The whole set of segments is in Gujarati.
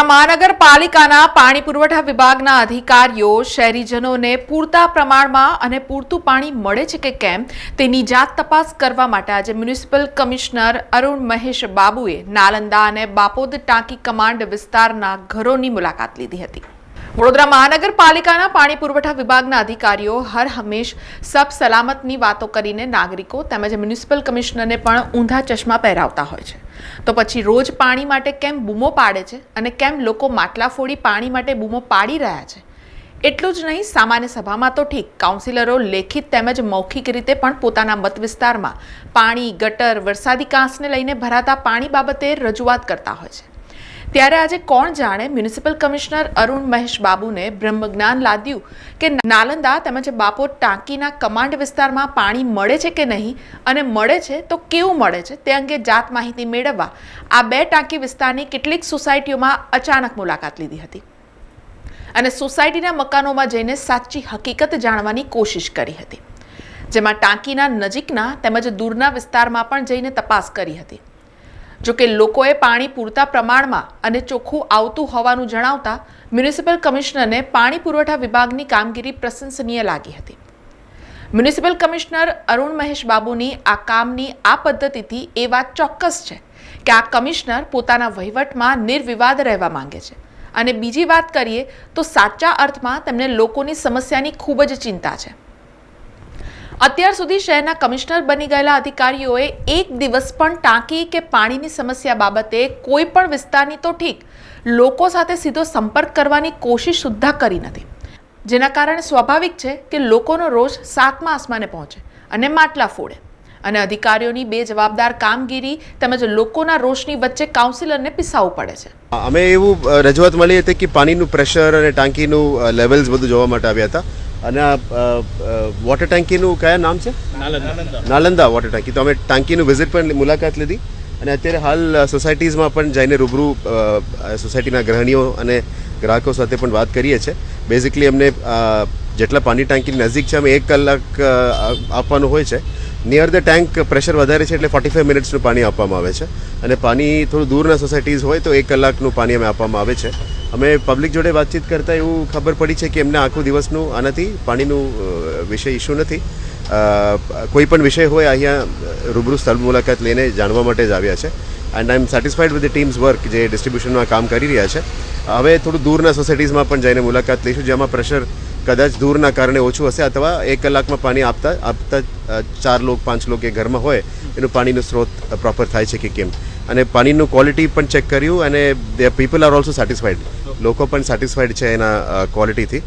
વડોદરા મહાનગરપાલિકાના પાણી પુરવઠા વિભાગના અધિકારીઓ, શહેરીજનોને પૂરતા પ્રમાણમાં અને પૂરતું પાણી મળે છે કે કેમ તેની જાત તપાસ કરવા માટે આજે મ્યુનિસિપલ કમિશનર અરુણ મહેશ બાબુએ નાલંદા અને બાપોદ ટાંકી કમાન્ડ વિસ્તારના ઘરોની મુલાકાત લીધી હતી. વડોદરા મહાનગરપાલિકાના પાણી પુરવઠા વિભાગના અધિકારીઓ હર હંમેશ સબ સલામતની વાતો કરીને નાગરિકો તેમજ મ્યુનિસિપલ કમિશનરને પણ ઊંધા ચશ્મા પહેરાવતા હોય છે. તો પછી રોજ પાણી માટે કેમ બૂમો પાડે છે અને કેમ લોકો માટલા ફોડી પાણી માટે બૂમો પાડી રહ્યા છે? એટલું જ નહીં, સામાન્ય સભામાં તો ઠીક, કાઉન્સિલરો લેખિત તેમજ મૌખિક રીતે પણ પોતાના મત વિસ્તારમાં પાણી, ગટર, વરસાદી કાંસને લઈને ભરાતા પાણી બાબતે રજૂઆત કરતા હોય છે. ત્યારે આજે કોણ જાણે મ્યુનિસિપલ કમિશનર અરુણ મહેશ બાબુને બ્રહ્મજ્ઞાન લાદ્યું કે નાલંદા તેમજ બાપોર ટાંકીના કમાન્ડ વિસ્તારમાં પાણી મળે છે કે નહીં અને મળે છે તો કેવું મળે છે તે અંગે જાત માહિતી મેળવવા આ બે ટાંકી વિસ્તારની કેટલીક સોસાયટીઓમાં અચાનક મુલાકાત લીધી હતી. અને સોસાયટીના મકાનોમાં જઈને સાચી હકીકત જાણવાની કોશિશ કરી હતી. જેમાં ટાંકીના નજીકના તેમજ દૂરના વિસ્તારમાં પણ જઈને તપાસ કરી હતી. જો કે લોકોએ પાણી પૂરતા પ્રમાણમાં અને ચોખ્ખું આવતું હોવાનું જણાવતા મ્યુનિસિપલ કમિશનરને પાણી પુરવઠા વિભાગની કામગીરી પ્રશંસનીય લાગી હતી. મ્યુનિસિપલ કમિશનર અરુણ મહેશ બાબુની આ કામની આ પદ્ધતિથી એ વાત ચોક્કસ છે કે આ કમિશનર પોતાના વહીવટમાં નિર્વિવાદ રહેવા માંગે છે. અને બીજી વાત કરીએ તો સાચા અર્થમાં તેમને લોકોની સમસ્યાની ખૂબ જ ચિંતા છે. અત્યાર સુધી શહેરના કમિશનર બની ગયેલા અધિકારીઓએ એક દિવસ પણ ટાંકી કે પાણીની સમસ્યા બાબતે કોઈ પણ વિસ્તારની તો ઠીક, લોકો સાથે સીધો સંપર્ક કરવાની કોશિશ સુદ્ધા કરી નથી. જેના કારણે સ્વાભાવિક છે કે લોકોનો રોષ સાતમા આસમાને પહોંચે અને માટલા ફોડે. અને અધિકારીઓની બે જવાબદાર કામગીરી તેમજ લોકોના રોષની વચ્ચે કાઉન્સિલરને પીસાવું પડે છે. અમે એવું રજૂઆત મળી હતી કે પાણીનું પ્રેશર અને ટાંકીનું લેવલ્સ બધું જોવા માટે આવ્યા હતા. અને આ વોટર ટાંકીનું કયા નામ છે? નાલંદા. વોટર ટાંકી તો અમે ટાંકીનું વિઝિટ પણ મુલાકાત લીધી અને અત્યારે હાલ સોસાયટીઝમાં પણ જઈને રૂબરૂ સોસાયટીના ગ્રહણીઓ અને ગ્રાહકો સાથે પણ વાત કરીએ છીએ. બેઝિકલી અમને જેટલા પાણી ટાંકી નજીક છે અમે એક કલાક આપવાનું હોય છે. નિયર ધ ટેન્ક પ્રેશર વધારે છે એટલે ફોર્ટી ફાઈવ મિનિટ્સનું પાણી આપવામાં આવે છે. અને પાણી થોડું દૂરના સોસાયટીઝ હોય તો એક કલાકનું પાણી અમે આપવામાં આવે છે. અમે પબ્લિક જોડે વાતચીત કરતાં એવું ખબર પડી છે કે એમને આખું દિવસનું આનાથી પાણીનું વિષય ઇશ્યુ નથી. કોઈ પણ વિષય હોય અહીંયા રૂબરૂ સ્થળ મુલાકાત લઈને જાણવા માટે જ આવ્યા છે. And I am satisfied with the team's work જે ડિસ્ટ્રીબ્યુશનમાં કામ કરી રહ્યા છે. હવે થોડું દૂરના સોસાયટીઝમાં પણ જઈને મુલાકાત લઈશું, જેમાં પ્રેશર કદાચ દૂરના કારણે ઓછું હશે અથવા એક કલાકમાં પાણી આપતા આપતા ચાર લોક, પાંચ લોક એ ઘરમાં હોય, એનું પાણીનો સ્ત્રોત પ્રોપર થાય છે કે કેમ. અને પાણીનું ક્વોલિટી પણ ચેક કર્યું અને the people are also satisfied લોકો પણ સેટિસ્ફાઈડ છે એના ક્વોલિટીથી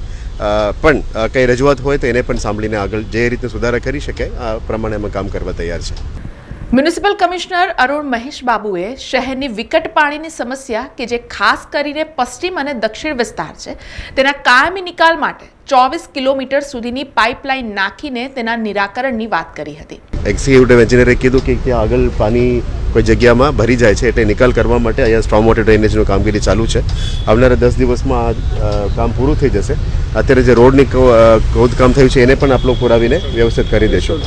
પણ કંઈ રજૂઆત હોય તો એને પણ સાંભળીને આગળ જે રીતે સુધારા કરી શકે આ પ્રમાણે અમે કામ કરવા તૈયાર છે મ્યુનિસિપલ કમિશનર અરુણ મહેશ બાબુએ શહેરની વિકટ પાણીની સમસ્યા કે જે ખાસ કરીને પશ્ચિમ અને દક્ષિણ વિસ્તાર છે, તેના કાયમી નિકાલ માટે ચોવીસ કિલોમીટર સુધીની પાઇપલાઇન નાખીને તેના નિરાકરણની વાત કરી હતી. એક્ઝિક્યુટિવ એન્જિનિયરે કીધું કે ત્યાં આગળ પાણી કોઈ જગ્યામાં ભરી જાય છે એટલે નિકાલ કરવા માટે અહીંયા સ્ટ્રોંગ વોટર ડ્રેનેજનું કામગીરી ચાલુ છે. આવનારા દસ દિવસમાં આ કામ પૂરું થઈ જશે. અત્યારે જે રોડની ખોદકામ થયું છે એને પણ આપ લોકો પુરાવીને વ્યવસ્થિત કરી દેશો.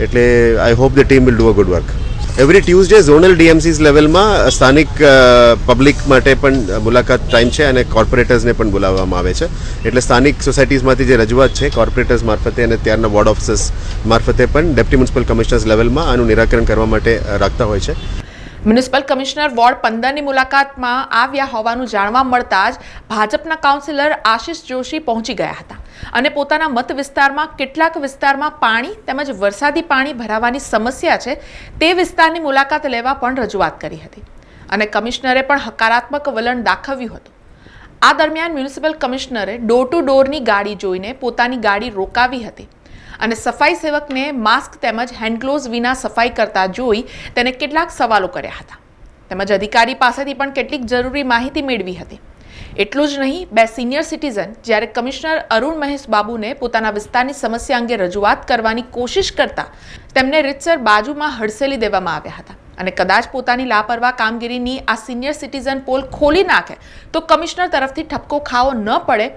એટલે I hope the team will do a good work every Tuesday zonal DMCs લેવલમાં સ્થાનિક પબ્લિક માટે પણ મુલાકાત ટાઈમ છે અને કોર્પોરેટર્સને પણ બોલાવવામાં આવે છે. એટલે સ્થાનિક સોસાયટીઝમાંથી જે રજૂઆત છે કોર્પોરેટર્સ મારફતે અને ત્યારના વોર્ડ ઓફિસર્સ મારફતે પણ ડેપ્ટી મ્યુનિસિપલ કમિશનર્સ લેવલમાં આનું નિરાકરણ કરવા માટે રાખતા હોય છે. મ્યુનિસિપલ કમિશનર વોર્ડ પંદરની મુલાકાતમાં આવ્યા હોવાનું જાણવા મળતા જ ભાજપના કાઉન્સિલર આશિષ જોશી પહોંચી ગયા હતા. અને પોતાના મત વિસ્તારમાં, કેટલાક વિસ્તારમાં પાણી તેમજ વરસાદી પાણી ભરાવાની સમસ્યા છે, તે વિસ્તારની મુલાકાત લેવા પણ રજૂઆત કરી હતી. અને કમિશનરે પણ હકારાત્મક વલણ દાખવ્યું હતું. આ દરમિયાન મ્યુનિસિપલ કમિશનરે ડોર ટુ ડોરની ગાડી જોઈને પોતાની ગાડી રોકાવી હતી અને સફાઈ સેવકને માસ્ક તેમજ હેન્ડગ્લોવ્સ વિના સફાઈ કરતા જોઈ તેને કેટલાક સવાલો કર્યા હતા. તેમજ અધિકારી પાસેથી પણ કેટલીક જરૂરી માહિતી મેળવી હતી. એટલું જ નહીં, બે સિનિયર સિટીઝન જ્યારે કમિશનર અરુણ મહેશ બાબુને પોતાના વિસ્તારની સમસ્યા અંગે રજૂઆત કરવાની કોશિશ કરતા તેમને રીતસર બાજુમાં હડસેલી દેવામાં આવ્યા હતા. અને કદાચ પોતાની લાપરવાહ કામગીરીની આ સિનિયર સિટીઝન પોલ ખોલી નાખે તો કમિશનર તરફથી ઠપકો ખાવો ન પડે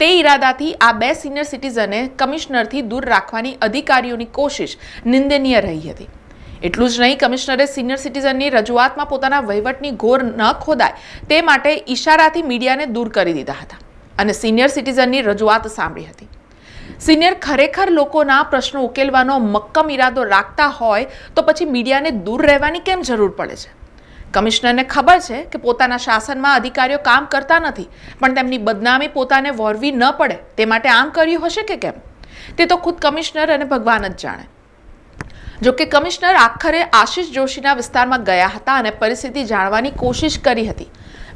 તે ઈરાદાથી આ બે સિનિયર સિટીઝને કમિશનરથી દૂર રાખવાની અધિકારીઓની કોશિશ નિંદનીય રહી હતી. એટલું જ નહીં, કમિશનરે સિનિયર સિટીઝનની રજૂઆતમાં પોતાના વહીવટની ઘોર ન ખોદાય તે માટે ઈશારાથી મીડિયાને દૂર કરી દીધા હતા અને સિનિયર સિટીઝનની રજૂઆત સાંભળી હતી. સિનિયર ખરેખર લોકોના પ્રશ્નો ઉકેલવાનો મક્કમ ઈરાદો રાખતા હોય તો પછી મીડિયાને દૂર રહેવાની કેમ જરૂર પડે છે? કમિશનરને ખબર છે કે પોતાના શાસનમાં અધિકારીઓ કામ કરતા નથી, પણ તેમની બદનામી પોતાને વોરવી ન પડે, તે માટે આમ કર્યું હશે કે કેમ? તે તો ખુદ કમિશનર અને ભગવાન જ જાણે. જો કે કમિશનર આખરે આશિષ જોશીના વિસ્તારમાં ગયા હતા અને પરિસ્થિતિ જાણવાની કોશિશ કરી હતી.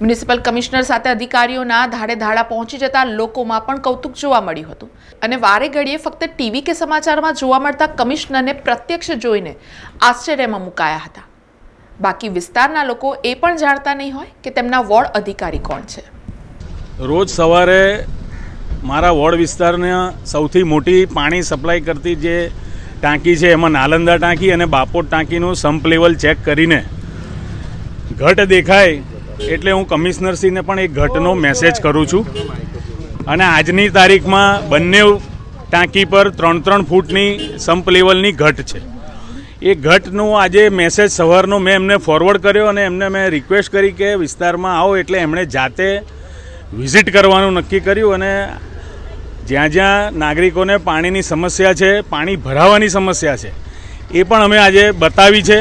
મ્યુનિસિપલ કમિશનર સાથે અધિકારીઓના ધાડે ધાડા પહોંચી જતા લોકોમાં પણ કૌતુક જોવા મળ્યું હતું. અને વારે ઘડીએ ફક્ત ટીવી કે સમાચારમાં જોવા મળતા કમિશનરને પ્રત્યક્ષ જોઈને આશ્ચર્યમાં મુકાયા હતા. બાકી વિસ્તારના લોકો એ પણ જાણતા નહીં હોય કે તેમના વોર્ડ અધિકારી કોણ છે. રોજ સવારે મારા વોર્ડ વિસ્તારના સૌથી મોટી પાણી સપ્લાય કરતી જે ટાંકી છે, એમાં નાલંદા ટાંકી અને બાપોટ ટાંકીનું સંપ લેવલ ચેક કરીને ઘટ દેખાય એટલે હું કમિશનરશ્રીને પણ એ ઘટનો મેસેજ કરું છું. અને આજની તારીખમાં બંને ટાંકી પર ત્રણ ત્રણ ફૂટની સંપ લેવલની ઘટ છે. એ ઘટનો આજે મેસેજ સવારનો મેં એમને ફોરવર્ડ કર્યો અને એમને મેં રિક્વેસ્ટ કરી કે વિસ્તારમાં આવો એટલે એમણે જાતે વિઝિટ કરવાનું નક્કી કર્યું અને જ્યાં જ્યાં નાગરિકોને પાણીની સમસ્યા છે, પાણી ભરાવાની સમસ્યા છે, એ પણ અમે આજે બતાવી છે.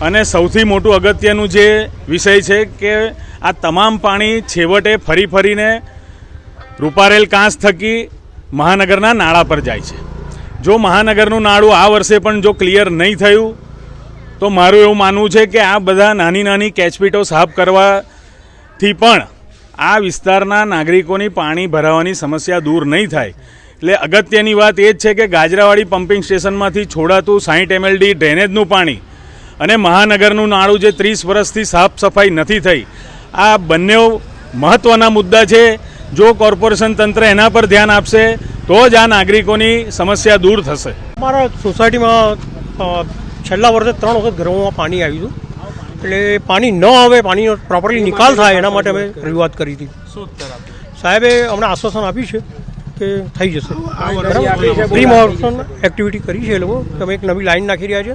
અને સૌથી મોટું અગત્યનું જે વિષય છે કે આ તમામ પાણી છેવટે ફરી ફરીને રૂપારેલ કાંસ થકી મહાનગરના નાળા પર જાય છે. જો મહાનગરનું નાળું આ વર્ષે પણ જો ક્લિયર નહીં થયું, તો મારું એવું માનવું છે કે આ બધા નાની નાની કેચપીટો સાફ કરવાથી પણ આ વિસ્તારના નાગરિકોની પાણી ભરાવાની સમસ્યા દૂર નહીં થાય. એટલે અગત્યની વાત એ જ છે કે ગાજરાવાડી પમ્પિંગ સ્ટેશનમાંથી છોડાતું સાહીઠ એમએલડી ડ્રેનેજનું પાણી અને મહાનગરનું નાળું જે ત્રીસ વર્ષથી સાફ સફાઈ નથી થઈ, આ બંને મહત્ત્વના મુદ્દા છે. જો કોર્પોરેશન તંત્ર એના પર ધ્યાન આપશે, તો જ આ નાગરિકોની સમસ્યા દૂર થશે. અમારા સોસાયટીમાં છેલ્લા વર્ષે ત્રણ વખત ઘરોમાં પાણી આવ્યું હતું. એટલે પાણી ન આવે પાણીનો પ્રોપરલી નિકાલ થાય એના માટે અમે રજૂઆત કરી હતી. સાહેબે અમને આશ્વાસન આપ્યું છે કે થઈ જશે. પ્રી મોન્સૂન એક્ટિવિટી કરી છે એ લોકો. તમે એક નવી લાઈન નાખી રહ્યા છે.